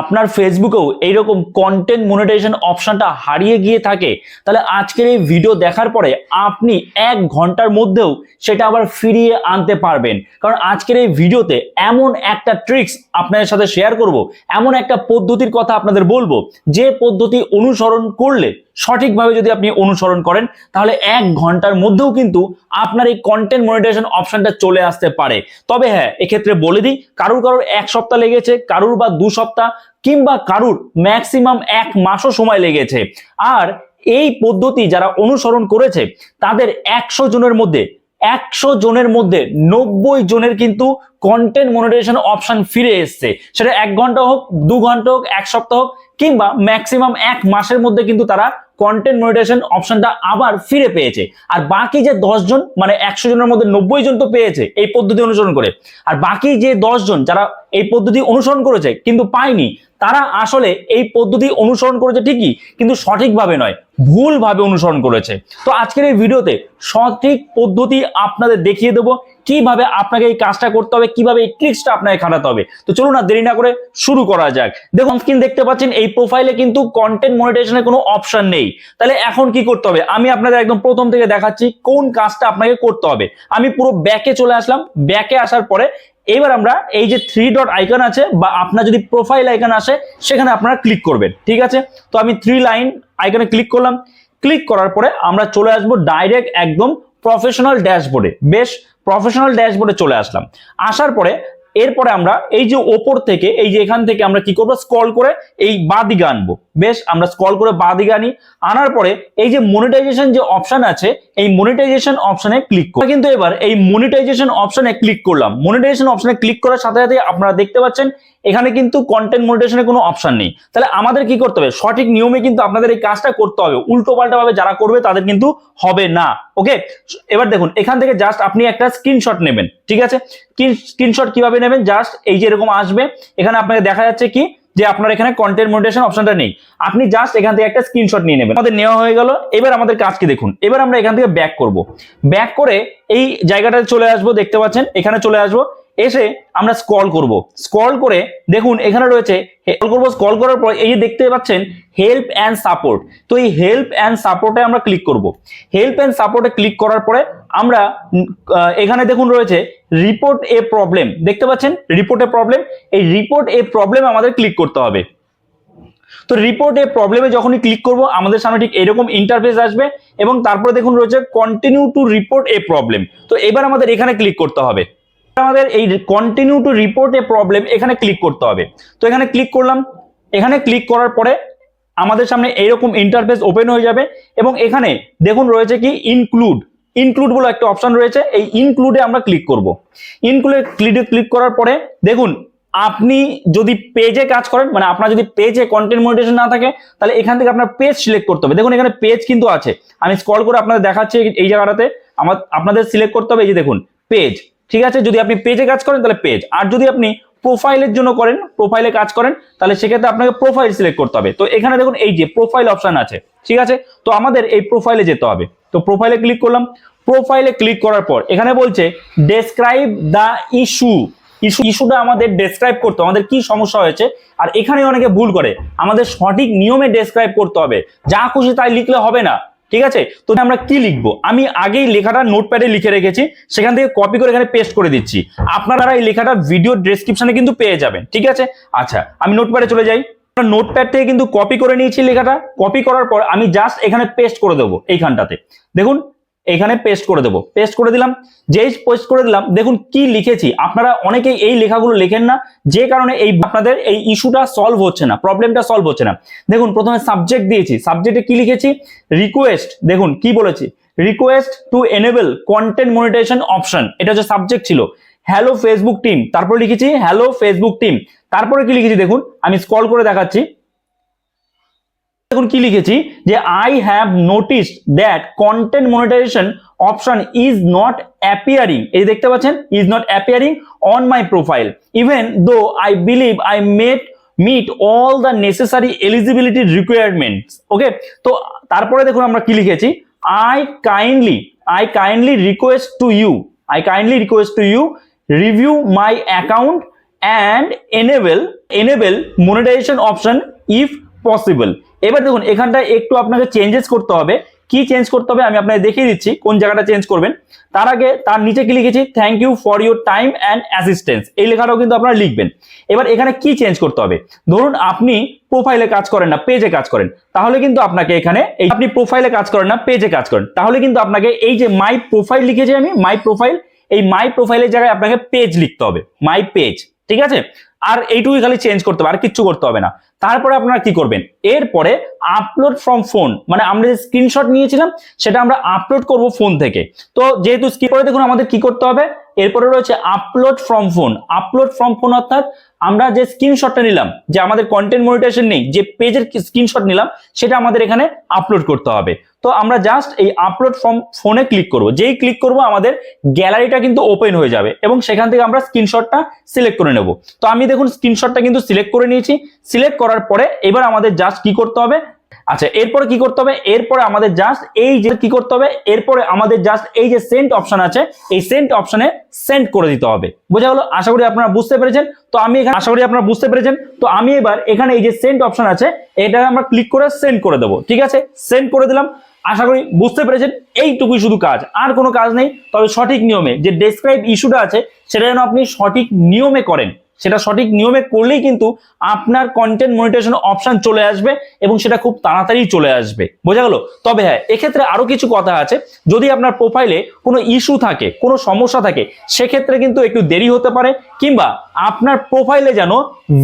আপনার ফেসবুকেও এইরকম কন্টেন্ট মনিটাইজেশন অপশনটা হারিয়ে গিয়ে থাকে, তাহলে আজকের এই ভিডিও দেখার পরে আপনি এক ঘণ্টার মধ্যেও সেটা আবার ফিরিয়ে আনতে পারবেন। কারণ আজকের এই ভিডিওতে এমন একটা ট্রিক্স আপনাদের সাথে শেয়ার করব, এমন একটা পদ্ধতির কথা আপনাদের বলব, যে পদ্ধতি অনুসরণ করলে সঠিকভাবে যদি আপনি অনুসরণ করেন, তাহলে এক ঘণ্টার মধ্যেও কিন্তু আপনার এই কন্টেন্ট মনিটাইজেশন অপশনটা চলে আসতে পারে। তবে হ্যাঁ এক্ষেত্রে বলে দিই, কারুর কারুর এক সপ্তাহ লেগেছে, কারুর বা দু সপ্তাহ, কিংবা কারুর ম্যাক্সিমাম এক মাসও সময় লেগেছে। আর এই পদ্ধতি যারা অনুসরণ করেছে, তাদের একশো জনের মধ্যে, একশো জনের মধ্যে নব্বই জনের কিন্তু কন্টেন্ট মনিটাইজেশন অপশন ফিরে এসছে। সেটা এক ঘণ্টা হোক, দু ঘণ্টা হোক, এক সপ্তাহ হোক, কিংবা ম্যাক্সিমাম এক মাসের মধ্যে কিন্তু তারা কন্টেন্ট মনিটাইজেশন অপশনটা আবার ফিরে পেয়েছে। আর বাকি যে দশ জন মানে একশো জনের মধ্যে নব্বই জন তো পেয়েছে এই পদ্ধতি অনুসরণ করে। আর বাকি যে দশ জন যারা এই পদ্ধতি অনুসরণ করেছে কিন্তু পায়নি, তারা আসলে এই পদ্ধতি অনুসরণ করেছে ঠিকই, কিন্তু সঠিকভাবে নয়, ভুলভাবে অনুসরণ করেছে। তো আজকের এই ভিডিওতে সঠিক পদ্ধতি আপনাদের দেখিয়ে দেবো, কীভাবে আপনাকে এই কাজটা করতে হবে, কীভাবে এই ট্রিক্সটা আপনাকে খাটাতে হবে। তো চলুন না দেরি না করে শুরু করা যাক। দেখুন স্ক্রিন দেখতে পাচ্ছেন, এই প্রোফাইলে কিন্তু কন্টেন্ট মনিটাইজেশনের কোনো অপশন নেই। তাহলে এখন কি করতে হবে? আমি আপনাদের একদম প্রথম থেকে দেখাচ্ছি কোন কাজটা আপনাকে করতে হবে। আমি পুরো ব্যাকে চলে আসলাম। ব্যাকে আসার পরে এবার আমরা এই যে থ্রি ডট আইকন আছে বা আপনার যদি প্রোফাইল আইকন আসে, সেখানে আপনারা ক্লিক করবেন। ঠিক আছে? তো আমি থ্রি লাইন আইকনে ক্লিক করলাম। ক্লিক করার পরে আমরা চলে আসব ডাইরেক্ট একদম প্রফেশনাল ড্যাশবোর্ডে বেশ প্রফেশনাল ড্যাশবোর্ডে চলে আসলাম। আসার পরে এরপরে আমরা এই যে ওপর থেকে, এই যে এখান থেকে আমরা কি করব? স্ক্রল করে এই বাঁ দিকে আনব। বেশ, আমরা স্ক্রল করে বা দিকে আনি। আনার পরে এই যে মনিটাইজেশন যে অপশন আছে, এই মনিটাইজেশন অপশনে ক্লিক করব কিন্তু এবার এই মনিটাইজেশন অপশনে ক্লিক করলাম। মনিটাইজেশন অপশনে ক্লিক করার সাথে সাথে আপনারা দেখতে পাচ্ছেন, এখানে কিন্তু কন্টেন্ট মনিটাইজেশনের কোনো অপশন নেই। তাহলে আমাদের কি করতে হবে? সঠিক নিয়মে কিন্তু আপনাদের এই কাজটা করতে হবে। উল্টো পাল্টা ভাবে যারা করবে, তাদের কিন্তু হবে না। ওকে এবার দেখুন, এখান থেকে জাস্ট আপনি একটা স্ক্রিনশট নেবেন। ঠিক আছে? স্ক্রিনশট কীভাবে নেবেন? জাস্ট এই যে এরকম আসবে। এখানে আপনাকে দেখা যাচ্ছে কি? যে আপনার এখানে কন্টেন্ট মনিটেশন অপশনটা নেই। আপনি জাস্ট এখান থেকে একটা স্ক্রিনশট নিয়ে নেবেন। আমাদের নেওয়া হয়ে গেল। এবার আমাদের কাজ কি দেখুন? এবার আমরা এখান থেকে ব্যাক করব। ব্যাক করে এই জায়গাটাতে চলে আসব, দেখতে পাচ্ছেন? এখানে চলে আসব। এসে আমরা স্ক্রল করব। স্ক্রল করে দেখুন, এখানে রয়েছে স্ক্রল করব। স্ক্রল করার পর এই যে দেখতে পাচ্ছেন হেল্প অ্যান্ড সাপোর্ট তো এই হেল্প অ্যান্ড সাপোর্টে আমরা ক্লিক করব। হেল্প অ্যান্ড সাপোর্টে ক্লিক করার পরে আমরা এখানে দেখুন রয়েছে রিপোর্ট এ প্রবলেম দেখতে পাচ্ছেন? রিপোর্ট এ প্রবলেম এই রিপোর্ট এ প্রবলেম আমাদের ক্লিক করতে হবে। তো রিপোর্ট এ প্রবলেমে যখনই ক্লিক করব, আমাদের সামনে ঠিক এরকম ইন্টারফেস আসবে এবং তারপরে দেখুন রয়েছে continue to report a problem তো এবার আমাদের এখানে ক্লিক করতে হবে। আমাদের এই continue to report a problem এখানে ক্লিক করতে হবে। তো এখানে ক্লিক করলাম। এখানে ক্লিক করার পরে আমাদের সামনে এইরকম ইন্টারফেস ওপেন হয়ে যাবে এবং এখানে দেখুন রয়েছে কি ইনক্লুড ইনক্লুড বলে একটা অপশন রয়েছে, এই ইনক্লুডে আমরা ক্লিক করব। ইনক্লুডে ক্লিডে ক্লিক করার পরে দেখুন, আপনি যদি পেজে কাজ করেন মানে আপনার যদি পেজে কন্টেন্ট মনিটেশন না থাকে, তাহলে এখান থেকে আপনার পেজ সিলেক্ট করতে হবে। দেখুন, এখানে পেজ কিন্তু আছে। আমি স্ক্রল করে আপনাদের দেখাচ্ছি এই- জায়গাটাতে। আমার, আপনাদের সিলেক্ট করতে হবে এই যে দেখুন পেজ ঠিক আছে? যদি আপনি পেজে কাজ করেন, তাহলে পেজ আর যদি আপনি প্রোফাইলের জন্য করেন প্রোফাইলে কাজ করেন, তাহলে সেক্ষেত্রে আপনাকে প্রোফাইল সিলেক্ট করতে হবে। তো এখানে দেখুন, এই যে প্রোফাইল অপশন আছে। ঠিক আছে? তো আমাদের এই প্রোফাইলে যেতে হবে। তো প্রোফাইলে ক্লিক করলাম। প্রোফাইলে ক্লিক করার পর এখানে বলছে ডেসক্রাইব দ্য ইস্যু ইস্যু ইস্যুটা আমাদের ডেসক্রাইব করতে আমাদের কি সমস্যা হয়েছে? আর এখানে অনেকে ভুল করে। আমাদের সঠিক নিয়মে ডেসক্রাইব করতে হবে। যা খুশি তাই লিখলে হবে না। ঠিক আছে? তো আমরা কি লিখব? আমি আগেই লেখাটা নোটপ্যাডে লিখে রেখেছি। সেখান থেকে কপি করে এখানে পেস্ট করে দিচ্ছি। আপনারা এই লেখাটা ভিডিও ডেসক্রিপশনে কিন্তু পেয়ে যাবেন। ঠিক আছে? আচ্ছা আমি নোটপ্যাডে চলে যাই। নোটপ্যাড থেকে কিন্তু কপি করে নিয়েছি লেখাটা। কপি করার পর আমি জাস্ট এখানে পেস্ট করে দেবো এইখানটাতে। দেখুন, এখানে পেস্ট করে দেবো। পেস্ট করে দিলাম। যেই পেস্ট করে দিলাম, দেখুন কি লিখেছি। আপনারা অনেকেই এই লেখাগুলো লেখেন না। যে কারণে এই আপনাদের এই ইস্যুটা সলভ হচ্ছে না প্রবলেমটা সলভ হচ্ছে না। দেখুন, প্রথমে সাবজেক্ট দিয়েছি। সাবজেক্টে কি লিখেছি? রিকোয়েস্ট দেখুন কি বলেছি? Request to enable content monetisation option এটা হচ্ছে সাবজেক্ট ছিল। হ্যালো ফেসবুক টিম তারপর লিখেছি হ্যালো ফেসবুক টিম তারপরে কি লিখেছি দেখুন, আমি স্ক্রল করে দেখাচ্ছি। দেখুন কি লিখেছি, যে I have noticed that content monetisation option is not appearing এই দেখতে পাচ্ছেন is not appearing on my profile even though I believe I met meet all the necessary eligibility requirements okay তো তারপরে দেখুন আমরা কি লিখেছি I kindly I kindly request to you I kindly request to you review my account and enable enable monetisation option if possible এবার দেখুন, এখানটায় একটু আপনাকে চেঞ্জেস করতে হবে। কি চেঞ্জ করতে হবে আমি আপনাকে দেখিয়ে দিচ্ছি, কোন জায়গাটা চেঞ্জ করবেন। তার আগে তার নিচে কি লিখেছি? Thank you for your time and assistance এই লেখাটাও কিন্তু আপনারা লিখবেন। এবার এখানে কি চেঞ্জ করতে হবে? ধরুন, আপনি প্রোফাইলে কাজ করেন না পেজে কাজ করেন। তাহলে কিন্তু আপনাকে এখানে এই আপনি প্রোফাইলে কাজ করেন না পেজে কাজ করেন। তাহলে কিন্তু আপনাকে এই যে মাই প্রোফাইল লিখেছি আমি মাই প্রোফাইল এই মাই প্রোফাইলের জায়গায় আপনাকে পেজ লিখতে হবে। মাই পেজ ঠিক আছে? আর এইটুকুই খালি চেঞ্জ করতে হবে, আর কিচ্ছু করতে হবে না। তারপরে আপনারা কি করবেন? এরপরে আপলোড ফ্রম ফোন মানে আমরা যে স্ক্রিনশট নিয়েছিলাম, সেটা আমরা আপলোড করব ফোন থেকে। তো যেহেতু স্কিপ করে দেখুন আমাদের কি করতে হবে? এরপরে রয়েছে upload from phone upload from phone অর্থাৎ আমরা যে স্ক্রিনশটটা নিলাম, যে আমাদের কন্টেন্ট মনিটেশন নেই, যে পেজের স্ক্রিনশট নিলাম, সেটা আমাদের এখানে আপলোড করতে হবে। তো আমরা জাস্ট এই আপলোড ফ্রম ফোনে ক্লিক করব। যেই ক্লিক করব, আমাদের গ্যালারিটা কিন্তু ওপেন হয়ে যাবে এবং সেখান থেকে আমরা স্ক্রিনশটটা সিলেক্ট করে নেব। তো আমি দেখুন স্ক্রিনশটটা কিন্তু সিলেক্ট করে নিয়েছি। সিলেক্ট করার পরে এবার আমাদের জাস্ট কি করতে হবে? আচ্ছা এরপরে কি করতে হবে? এরপরে আমাদের জাস্ট এই যে কি করতে হবে? এরপরে আমাদের জাস্ট এই যে সেন্ট অপশন আছে, এই সেন্ট অপশনে সেন্ড করে দিতে হবে। বোঝা গেল? আশা করি আপনারা বুঝতে পেরেছেন। তো আমি এখানে, আশা করি আপনারা বুঝতে পেরেছেন। তো আমি এবার এখানে এই যে সেন্ট অপশন আছে, এটা আমরা ক্লিক করে সেন্ড করে দেবো। ঠিক আছে? সেন্ড করে দিলাম। আশা করি বুঝতে পেরেছেন। এইটুকুই শুধু কাজ। আর কোনো কাজ নেই। তবে সঠিক নিয়মে যে ডেসক্রাইব ইস্যুটা আছে, সেটা যেন আপনি সঠিক নিয়মে করেন। সেটা সঠিক নিয়মে করলেই কিন্তু আপনার কন্টেন্ট মনিটাইজেশন অপশন চলে আসবে এবং সেটা খুব তাড়াতাড়ি চলে আসবে। বোঝা গেল? তবে হ্যাঁ এক্ষেত্রে আরও কিছু কথা আছে। যদি আপনার প্রোফাইলে কোনো ইস্যু থাকে, কোনো সমস্যা থাকে, সেক্ষেত্রে কিন্তু একটু দেরি হতে পারে কিংবা আপনার প্রোফাইলে যেন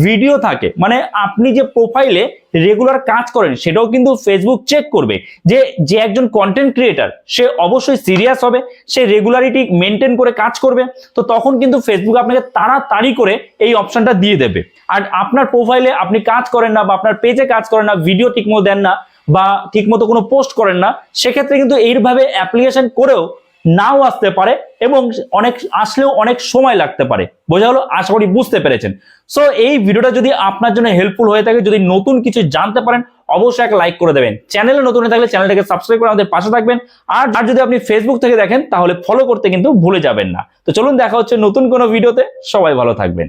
ভিডিও থাকে। মানে আপনি যে প্রোফাইলে রেগুলার কাজ করেন, সেটাও কিন্তু ফেসবুক চেক করবে যে যে একজন কন্টেন্ট ক্রিয়েটার সে অবশ্যই সিরিয়াস হবে, সে রেগুলারিটি মেনটেন করে কাজ করবে, তো তখন কিন্তু ফেসবুক আপনাকে তাড়াতাড়ি করে এই অপশনটা দিয়ে দেবে। আর আপনার প্রোফাইলে আপনি কাজ করেন না বা আপনার পেজে কাজ করেন না ভিডিও ঠিকমতো দেন না বা ঠিকমতো কোনো পোস্ট করেন না, সেক্ষেত্রে কিন্তু এইভাবে অ্যাপ্লিকেশন করেও নাও আসতে পারে এবং অনেক আসলেও অনেক সময় লাগতে পারে। বোঝা হলো আশা করি বুঝতে পেরেছেন। সো এই ভিডিওটা যদি আপনার জন্য হেল্পফুল হয়ে থাকে, যদি নতুন কিছু জানতে পারেন, অবশ্যই এক লাইক করে দেবেন। চ্যানেলে নতুন হয়ে থাকলে চ্যানেলটাকে সাবস্ক্রাইব করে আমাদের পাশে থাকবেন। আর আর যদি আপনি ফেসবুক থেকে দেখেন, তাহলে ফলো করতে কিন্তু ভুলে যাবেন না। তো চলুন দেখা হচ্ছে নতুন কোনো ভিডিওতে সবাই ভালো থাকবেন।